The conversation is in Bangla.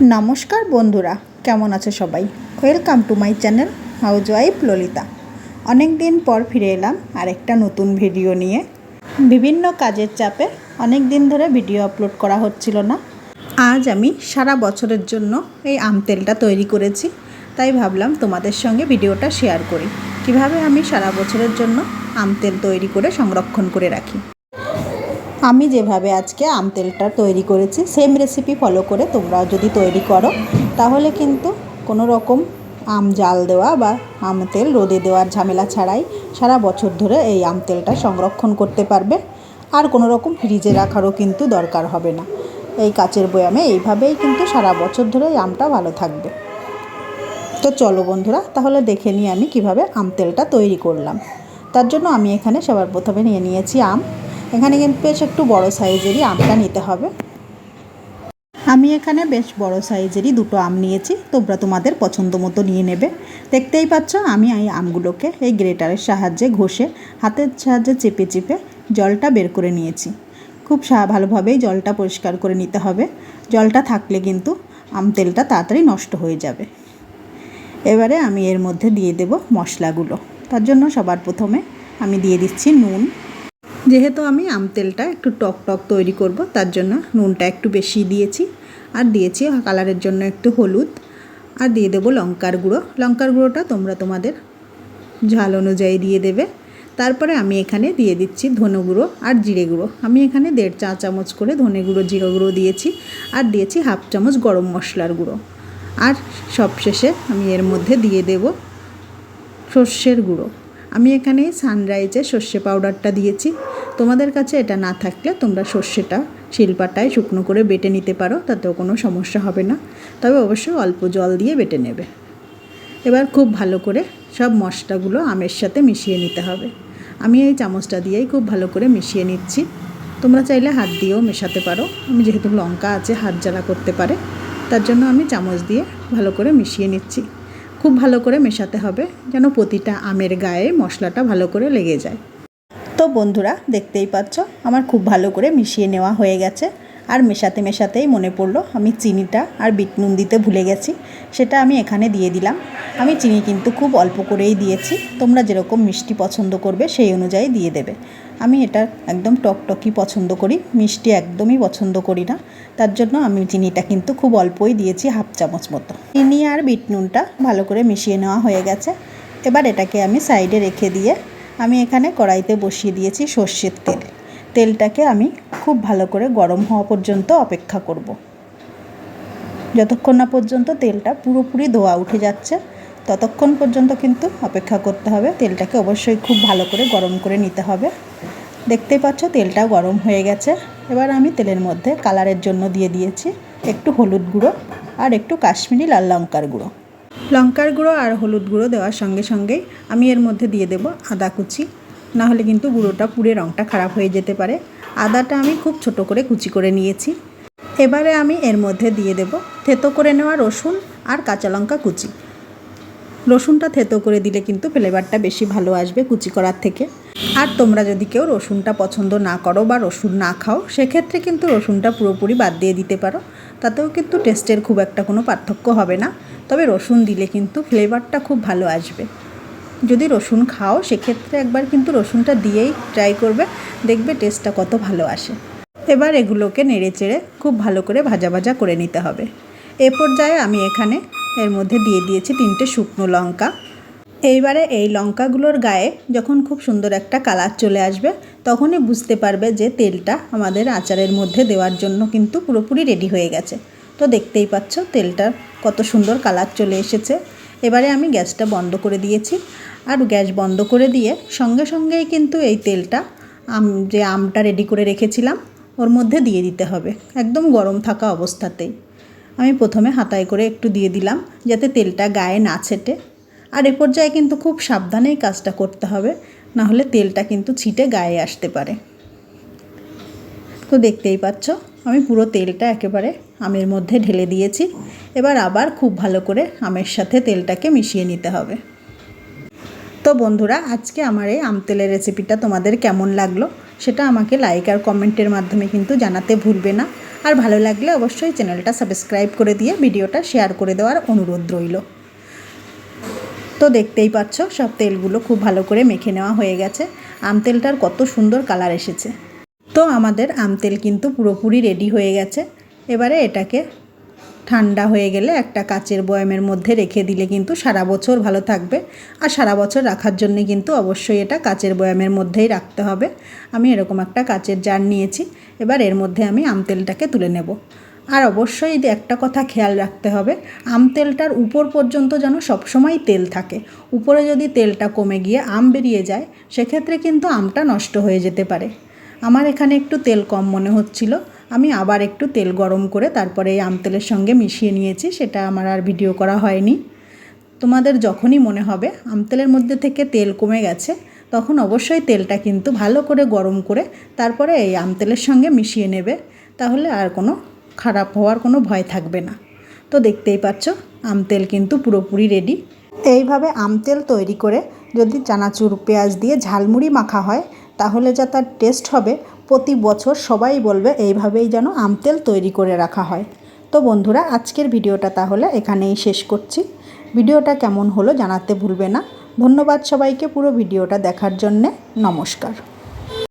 নমস্কার বন্ধুরা, কেমন আছে সবাই? Welcome to my channel housewife Lalita অনেক দিন পর ফিরে এলাম আরেকটা নতুন ভিডিও নিয়ে। বিভিন্ন কাজের চাপে অনেক দিন ধরে ভিডিও আপলোড করা হচ্ছিল না। আজ আমি সারা বছরের জন্য এই আম তেলটা তৈরি করেছি, তাই ভাবলাম তোমাদের সঙ্গে ভিডিওটা শেয়ার করি। কীভাবে আমি সারা বছরের জন্য আম তেল তৈরি করে সংরক্ষণ করে রাখি? আমি যেভাবে আজকে আম তেলটা তৈরি করেছি সেম রেসিপি ফলো করে তোমরাও যদি তৈরি করো, তাহলে কিন্তু কোনো রকম আম জাল দেওয়া বা আম তেল রোদে দেওয়ার ঝামেলা ছাড়াই সারা বছর ধরে এই আম তেলটা সংরক্ষণ করতে পারবে। আর কোনো রকম ফ্রিজে রাখারও কিন্তু দরকার হবে না। এই কাচের বয়ামে এইভাবেই কিন্তু সারা বছর ধরে এই আমটা ভালো থাকবে। তো চলো বন্ধুরা, তাহলে দেখে নিই আমি কীভাবে আম তেলটা তৈরি করলাম। তার জন্য আমি এখানে সবার প্রথমে নিয়ে নিয়েছি আম। এখানে কিন্তু বেশ একটু বড় সাইজেরই আমটা নিতে হবে। আমি এখানে বেশ বড় সাইজেরই দুটো আম নিয়েছি, তোমরা তোমাদের পছন্দ মতো নিয়ে নেবে। দেখতেই পাচ্ছ আমি এই আমগুলোকে এই গ্রেটারের সাহায্যে ঘষে, হাতের সাহায্যে চেপে চেপে জলটা বের করে নিয়েছি। খুব ভালোভাবেই জলটা পরিষ্কার করে নিতে হবে। জলটা থাকলে কিন্তু আম তেলটা তাড়াতাড়ি নষ্ট হয়ে যাবে। এবারে আমি এর মধ্যে দিয়ে দেব মশলাগুলো। তার জন্য সবার প্রথমে আমি দিয়ে দিচ্ছি নুন। যেহেতু আমি আম তেলটা একটু টক টক তৈরি করব, তার জন্য নুনটা একটু বেশি দিয়েছি। আর দিয়েছি কালারের জন্য একটু হলুদ। আর দিয়ে দেবো লঙ্কার গুঁড়ো। লঙ্কার গুঁড়োটা তোমরা তোমাদের ঝাল অনুযায়ী দিয়ে দেবে। তারপরে আমি এখানে দিয়ে দিচ্ছি ধনে গুঁড়ো আর জিরে গুঁড়ো। আমি এখানে দেড় চা চামচ করে ধনে গুঁড়ো, জিরে গুঁড়ো দিয়েছি। আর দিয়েছি হাফ চামচ গরম মশলার গুঁড়ো। আর সবশেষে আমি এর মধ্যে দিয়ে দেব সর্ষের গুঁড়ো। আমি এখানে সানরাইজে সর্ষে পাউডারটা দিয়েছি। তোমাদের কাছে এটা না থাকলে তোমরা সর্ষেটা, শিলপাটায় শুকনো করে বেটে নিতে পারো, তাতেও কোনো সমস্যা হবে না। তবে অবশ্যই অল্প জল দিয়ে বেটে নেবে। এবার খুব ভালো করে সব মশলাগুলো আমের সাথে মিশিয়ে নিতে হবে। আমি এই চামচটা দিয়েই খুব ভালো করে মিশিয়ে নিচ্ছি। তোমরা চাইলে হাত দিয়েও মেশাতে পারো। আমি যেহেতু লঙ্কা আছে, হাত জ্বালা করতে পারে। তার জন্য আমি চামচ দিয়ে ভালো করে মিশিয়ে নিচ্ছি। খুব ভালো করে মেশাতে হবে, যেন প্রতিটা আমের গায়ে মশলাটা ভালো করে লেগে যায়। বন্ধুরা, দেখতেই পাচ্ছ? আমার খুব ভালো করে মিশিয়ে নেওয়া হয়ে গেছে। আর মেশাতে মেশাতেই মনে পড়ল, আমি চিনিটা আর বিট নুন দিতে ভুলে গেছি। সেটা আমি এখানে দিয়ে দিলাম। আমি চিনি কিন্তু খুব অল্প করেই দিয়েছি। তোমরা যেরকম মিষ্টি পছন্দ করবে, সেই অনুযায়ী দিয়ে দেবে। আমি এটা একদম টকটকি পছন্দ করি। মিষ্টি একদমই পছন্দ করি না। তার জন্য আমি চিনিটা কিন্তু খুব অল্পই দিয়েছি, হাফ চামচ মতো। চিনি আর বিট নুনটা ভালো করে মিশিয়ে নেওয়া হয়ে গেছে। এবার এটাকে আমি সাইডে রেখে দিয়ে আমি এখানে কড়াইতে বসিয়ে দিয়েছি সর্ষের তেল। তেলটাকে আমি খুব ভালো করে গরম হওয়া পর্যন্ত অপেক্ষা করব। যতক্ষণ না পর্যন্ত তেলটা পুরোপুরি ধোয়া উঠে যাচ্ছে, ততক্ষণ পর্যন্ত কিন্তু অপেক্ষা করতে হবে। তেলটাকে অবশ্যই খুব ভালো করে গরম করে নিতে হবে। দেখতেই পাচ্ছ তেলটা গরম হয়ে গেছে। এবার আমি তেলের মধ্যে কালারের জন্য দিয়ে দিয়েছি একটু হলুদ গুঁড়ো আর একটু কাশ্মীরি লাল লঙ্কার গুঁড়ো। লঙ্কার গুঁড়ো আর হলুদ গুঁড়ো দেওয়ার সঙ্গে সঙ্গে আমি এর মধ্যে দিয়ে দেব আদা কুচি। নাহলে কিন্তু গুঁড়োটা পুড়ে রঙটা খারাপ হয়ে যেতে পারে। আদাটা আমি খুব ছোট করে কুচি করে নিয়েছি। এবারে আমি এর মধ্যে দিয়ে দেব থেতো করে নেওয়া রসুন আর কাঁচা লঙ্কা কুচি। রসুনটা থেতো করে দিলে কিন্তু ফ্লেভারটা বেশি ভালো আসবে কুচি করার থেকে। আর তোমরা যদি কেউ রসুনটা পছন্দ না করো বা রসুন না খাও, সেক্ষেত্রে কিন্তু রসুনটা পুরোপুরি বাদ দিয়ে দিতে পারো। তাতেও কিন্তু টেস্টের খুব একটা কোনো পার্থক্য হবে না। তবে রসুন দিলে কিন্তু ফ্লেভারটা খুব ভালো আসবে। যদি রসুন খাও, সেক্ষেত্রে একবার কিন্তু রসুনটা দিয়েই ট্রাই করবে, দেখবে টেস্টটা কত ভালো আসে। এবার এগুলোকে নেড়ে চেড়ে খুব ভালো করে ভাজা ভাজা করে নিতে হবে। এ পর্যায়ে আমি এখানে এর মধ্যে দিয়ে দিয়েছি তিনটে শুকনো লঙ্কা। এইবারে এই লঙ্কাগুলোর গায়ে যখন খুব সুন্দর একটা কালার চলে আসবে, তখনই বুঝতে পারবে যে তেলটা আমাদের আচারের মধ্যে দেওয়ার জন্য কিন্তু পুরোপুরি রেডি হয়ে গেছে। তো দেখতেই পাচ্ছ তেলটার কত সুন্দর কালার চলে এসেছে। এবারে আমি গ্যাসটা বন্ধ করে দিয়েছি। আর গ্যাস বন্ধ করে দিয়ে সঙ্গে সঙ্গেই কিন্তু এই তেলটা আম, যে আমটা রেডি করে রেখেছিলাম, ওর মধ্যে দিয়ে দিতে হবে। একদম গরম থাকা অবস্থাতেই। আমি প্রথমে হাতায় করে একটু দিয়ে দিলাম, যাতে তেলটা গায়ে না ছেটে। আর এ পর্যায়ে কিন্তু খুব সাবধানেই কাজটা করতে হবে, না হলে তেলটা কিন্তু ছিটে গায়ে আসতে পারে। তো দেখতেই পাচ্ছ, আমি পুরো তেলটা একেবারে আমের মধ্যে ঢেলে দিয়েছি। এবার আবার খুব ভালো করে আমের সাথে তেলটাকে মিশিয়ে নিতে হবে। তো বন্ধুরা, আজকে আমার এই আম তেলের রেসিপিটা তোমাদের কেমন লাগল, সেটা আমাকে লাইক আর কমেন্টের মাধ্যমে কিন্তু জানাতে ভুলবে না। আর ভালো লাগলে অবশ্যই চ্যানেলটা সাবস্ক্রাইব করে দিয়ে ভিডিওটা শেয়ার করে দেওয়ার অনুরোধ রইল। তো দেখতেই পাচ্ছ, সব তেলগুলো খুব ভালো করে মেখে নেওয়া হয়ে গেছে। আম তেলটার কত সুন্দর কালার এসেছে। তো আমাদের আম তেল কিন্তু পুরোপুরি রেডি হয়ে গেছে। এবারে এটাকে ঠান্ডা হয়ে গেলে একটা কাচের বয়ামের মধ্যে রেখে দিলে কিন্তু সারা বছর ভালো থাকবে। আর সারা বছর রাখার জন্য কিন্তু অবশ্যই এটা কাচের বয়ামের মধ্যেই রাখতে হবে। আমি এরকম একটা কাচের জার নিয়েছি। এবার এর মধ্যে আমি আম তেলটাকে তুলে নেব। আর অবশ্যই একটা কথা খেয়াল রাখতে হবে, আম তেলটার উপর পর্যন্ত যেন সবসময় তেল থাকে। উপরে যদি তেলটা কমে গিয়ে আম বেরিয়ে যায়, সেক্ষেত্রে কিন্তু আমটা নষ্ট হয়ে যেতে পারে। আমার এখানে একটু তেল কম মনে হচ্ছিল। আমি আবার একটু তেল গরম করে তারপরে এই আম তেলের সঙ্গে মিশিয়ে নিয়েছি, সেটা আমার আর ভিডিও করা হয়নি। তোমাদের যখনই মনে হবে আম তেলের মধ্যে থেকে তেল কমে গেছে, তখন অবশ্যই তেলটা কিন্তু ভালো করে গরম করে তারপরে এই আম তেলের সঙ্গে মিশিয়ে নেবে, তাহলে আর কোনো খারাপ হওয়ার কোনো ভয় থাকবে না। তো দেখতেই পাচ্ছ, আম তেল কিন্তু পুরোপুরি রেডি এইভাবে আম তেল তৈরি করে যদি চানাচুর, পেঁয়াজ দিয়ে ঝালমুড়ি মাখা হয়, তাহলে যা তার টেস্ট হবে প্রতি বছর সবাই বলবে, এইভাবেই যেন আমতেল তৈরি করে রাখা হয়। তো বন্ধুরা, আজকের ভিডিওটা তাহলে এখানেই শেষ করছি। ভিডিওটা কেমন হলো জানাতে ভুলবে না। ধন্যবাদ সবাইকে পুরো ভিডিওটা দেখার জন্যে। নমস্কার।